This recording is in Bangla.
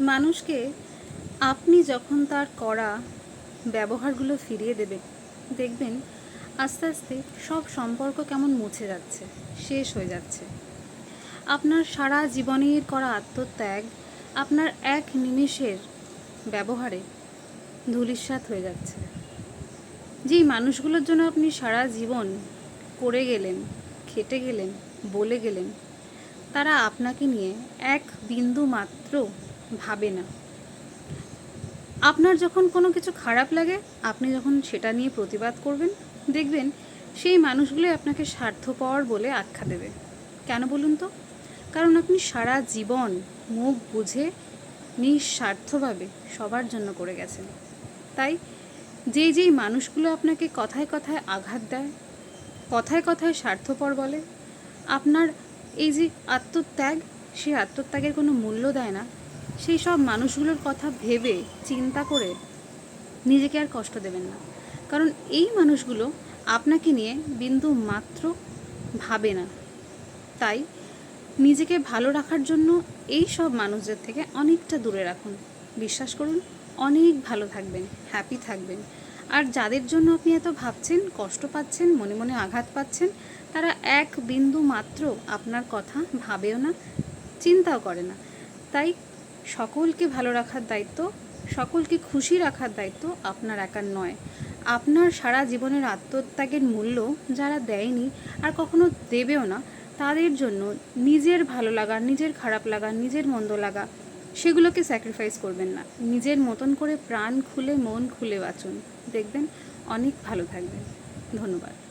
মানুষকে আপনি যখন তার করা ব্যবহারগুলো ফিরিয়ে দেবেন, দেখবেন আস্তে আস্তে সব সম্পর্ক কেমন মুছে যাচ্ছে, শেষ হয়ে যাচ্ছে। আপনার সারা জীবনের করা আত্মত্যাগ, আপনার এক নিমেষের ব্যবহারে ধূলিসাৎ হয়ে যাচ্ছে। যেই মানুষগুলোর জন্য আপনি সারা জীবন করে গেলেন, খেটে গেলেন, বলে গেলেন, তারা আপনাকে নিয়ে এক বিন্দু মাত্র ভাবে না। আপনার যখন কোনো কিছু খারাপ লাগে, আপনি যখন সেটা নিয়ে প্রতিবাদ করবেন, দেখবেন সেই মানুষগুলোই আপনাকে স্বার্থপর বলে আখ্যা দেবে। কেন বলুন তো? কারণ আপনি সারা জীবন মুখ বুঝে নিঃস্বার্থভাবে সবার জন্য করে গেছেন। তাই যেই যেই মানুষগুলো আপনাকে কথায় কথায় আঘাত দেয়, কথায় কথায় স্বার্থপর বলে, আপনার এই যে আত্মত্যাগ সেই আত্মত্যাগের কোনো মূল্য দেয় না সেই সব মানুষগুলোর কথা ভেবে, চিন্তা করে নিজেকে আর কষ্ট দেবেন না। কারণ এই মানুষগুলো আপনাকে নিয়ে বিন্দু মাত্র ভাবে না। তাই নিজেকে ভালো রাখার জন্য এই সব মানুষদের থেকে অনেকটা দূরে রাখুন। বিশ্বাস করুন, অনেক ভালো থাকবেন হ্যাপি থাকবেন। আর যাদের জন্য আপনি এত ভাবছেন, কষ্ট পাচ্ছেন, মনে মনে আঘাত পাচ্ছেন, তারা এক বিন্দু মাত্র আপনার কথা ভাবেও না, চিন্তাও করে না। তাই সকলকে ভালো রাখার দায়িত্ব, সকলকে খুশি রাখার দায়িত্ব আপনার একার নয়। আপনার সারা জীবনের আত্মত্যাগের মূল্য যারা দেয়নি আর কখনো দেবেও না, তাদের জন্য নিজের ভালো লাগা, নিজের খারাপ লাগা, নিজের মন্দ লাগা, সেগুলোকে স্যাক্রিফাইস করবেন না। নিজের মতন করে প্রাণ খুলে, মন খুলে বাঁচুন। দেখবেন অনেক ভালো থাকবেন। ধন্যবাদ।